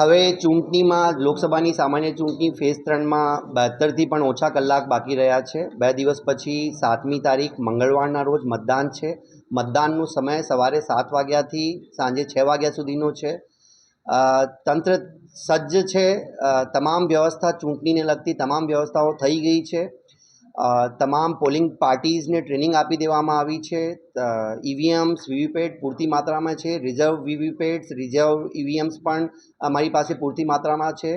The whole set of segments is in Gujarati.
હવે ચૂંટણીમાં લોકસભાની સામાન્ય ચૂંટણી ફેઝ ત્રણમાં બહાત્તરથી પણ ઓછા કલાક બાકી રહ્યા છે. બે દિવસ પછી સાતમી તારીખ મંગળવારના રોજ મતદાન છે. મતદાનનો સમય સવારે સાત વાગ્યાથી સાંજે છ વાગ્યા સુધીનો છે. તંત્ર સજ્જ છે. તમામ વ્યવસ્થા ચૂંટણીને લગતી તમામ વ્યવસ્થાઓ થઈ ગઈ છે. તમામ પોલિંગ પાર્ટીઝને ટ્રેનિંગ આપી દેવામાં આવી છે. ઈવીએમ્સ વીવીપેટ પૂરતી માત્રામાં છે. રિઝર્વ વીવીપેટ્સ રિઝર્વ ઈવીએમ્સ પણ અમારી પાસે પૂરતી માત્રામાં છે.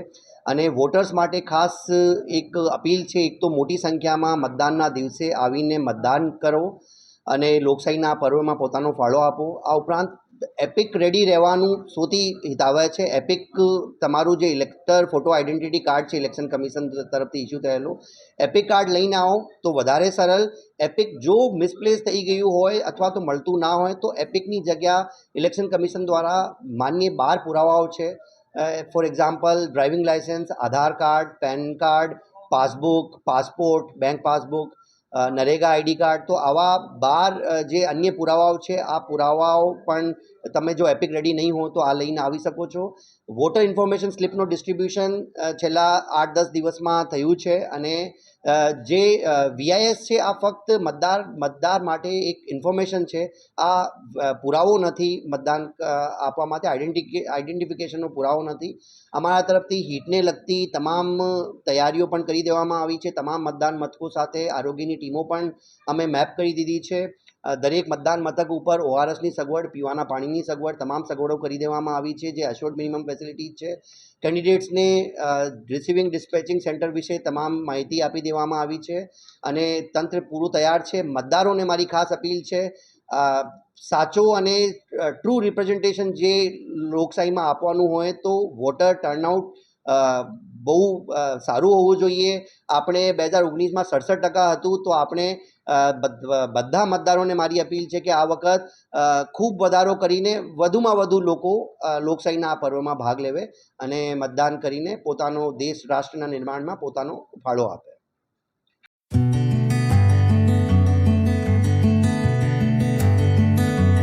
અને વોટર્સ માટે ખાસ એક અપીલ છે, એક તો મોટી સંખ્યામાં મતદાનના દિવસે આવીને મતદાન કરો અને લોકશાહીના પર્વમાં પોતાનો ફાળો આપો. આ ઉપરાંત એપિક રેડી રહેવાનું સૌથી હિતાવહ છે. એપિક તમારું જે ઇલેક્ટર ફોટો આઇડેન્ટિટી કાર્ડ છે ઇલેક્શન કમિશન તરફથી ઇસ્યુ થયેલું. એપિક કાર્ડ લઈને આવો તો વધારે સરળ. એપિક જો મિસપ્લેસ થઈ ગયું હોય અથવા તો મળતું ના હોય તો એપિકની જગ્યા ઇલેક્શન કમિશન દ્વારા માન્ય બાર પુરાવાઓ છે. For example driving licence Aadhaar card PAN card passbook passport bank passbook NREGA ID card. તો આવા બાર જે અન્ય પુરાવાઓ છે, આ પુરાવાઓ પણ તમે જો એપિક રેડી નહીં હો, તો આ લઈને આવી શકો છો. વોટર ઇન્ફોર્મેશન સ્લિપનું ડિસ્ટ્રીબ્યુશન છેલ્લા આઠ દસ દિવસમાં થયું છે અને જે વીઆઈએસ છે, આ ફક્ત મતદાર મતદાર માટે એક ઇન્ફોર્મેશન છે. આ પુરાવો નથી મતદાન આપવા માટે આઈડેન્ટિ આઈડેન્ટિફિકેશનનો પુરાવો નથી. અમારા તરફથી હીટને લગતી તમામ તૈયારીઓ પણ કરી દેવામાં આવી છે. તમામ મતદાન મથકો સાથે આરોગ્યની ટીમો પણ અમે મેપ કરી દીધી છે. દરેક મતદાન મથક ઉપર ઓઆરએસની સગવડ, પીવાના પાણીની સગવડ તમામ સગવડો કરી દેવામાં આવી છે, જે અશોર્ડ મિનિમમ ફેસિલિટી છે. કેન્ડિડેટ્સને રિસીવિંગ ડિસ્પેચિંગ સેન્ટર વિશે તમામ માહિતી આપી દેવામાં આવી છે અને તંત્ર પૂરું તૈયાર છે. મતદારોને મારી ખાસ અપીલ છે સાચો અને ટ્રુ રિપ્રેઝન્ટેશન જે લોકશાહીમાં આપવાનું હોય તો વોટર ટર્નઆઉટ બહુ સારું હોવું જોઈએ. આપણે બે હજાર ઓગણીસમાં સડસઠ ટકા હતું તો આપણે બધ- મતદારોને મારી અપીલ છે કે આ વખત ખૂબ વધારો કરીને વધુમાં વધુ લોકો લોકશાહીના આ પર્વમાં ભાગ લેવે અને મતદાન કરીને પોતાનો દેશ, રાષ્ટ્રના નિર્માણમાં પોતાનો ફાળો આપે.